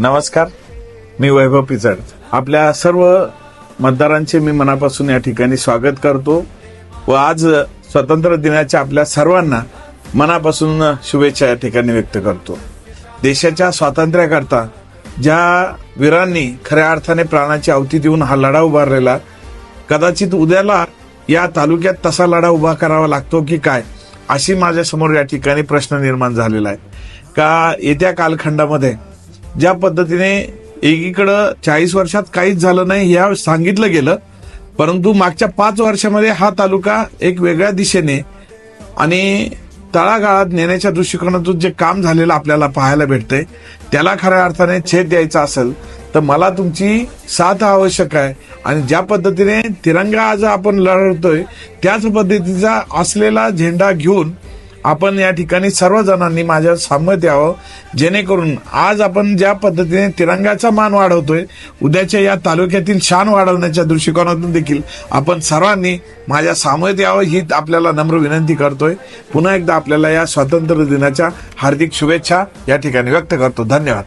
नमस्कार. मी वैभव पिचड. आपल्या सर्व मतदारांचे मी मनापासून या ठिकाणी स्वागत करतो व आज स्वातंत्र्य दिनाच्या आपल्या सर्वांना मनापासून शुभेच्छा या ठिकाणी व्यक्त करतो. देशाच्या स्वातंत्र्याकरता ज्या वीरांनी खऱ्या अर्थाने प्राणाची आवती देऊन हा लढा उभारलेला कदाचित उद्याला या तालुक्यात तसा लढा उभा करावा लागतो की काय अशी माझ्यासमोर या ठिकाणी प्रश्न निर्माण झालेला आहे. का येत्या कालखंडामध्ये ज्या पद्धतीने एकीकडं चाळीस वर्षात काहीच झालं नाही या सांगितलं गेलं परंतु मागच्या पाच वर्षामध्ये हा तालुका एक वेगळ्या दिशेने आणि तळागाळात नेण्याच्या दृष्टिकोनातून जे काम झालेलं आपल्याला पाहायला भेटतंय त्याला खऱ्या अर्थाने छेद द्यायचा असेल तर मला तुमची साथ आवश्यक आहे. आणि ज्या पद्धतीने तिरंगा आज आपण लढवतोय त्याच पद्धतीचा असलेला झेंडा घेऊन आपण या ठिकाणी सर्वजणांनी माझ्या सामत यावं जेणेकरून आज आपण ज्या पद्धतीने तिरंगाचा मान वाढवतोय उद्याच्या या तालुक्यातील शान वाढवण्याच्या दृष्टिकोनातून देखील आपण सर्वांनी माझ्या सामत यावं ही आपल्याला नम्र विनंती करतोय. पुन्हा एकदा आपल्याला या स्वातंत्र्य दिनाच्या हार्दिक शुभेच्छा या ठिकाणी व्यक्त करतो. धन्यवाद.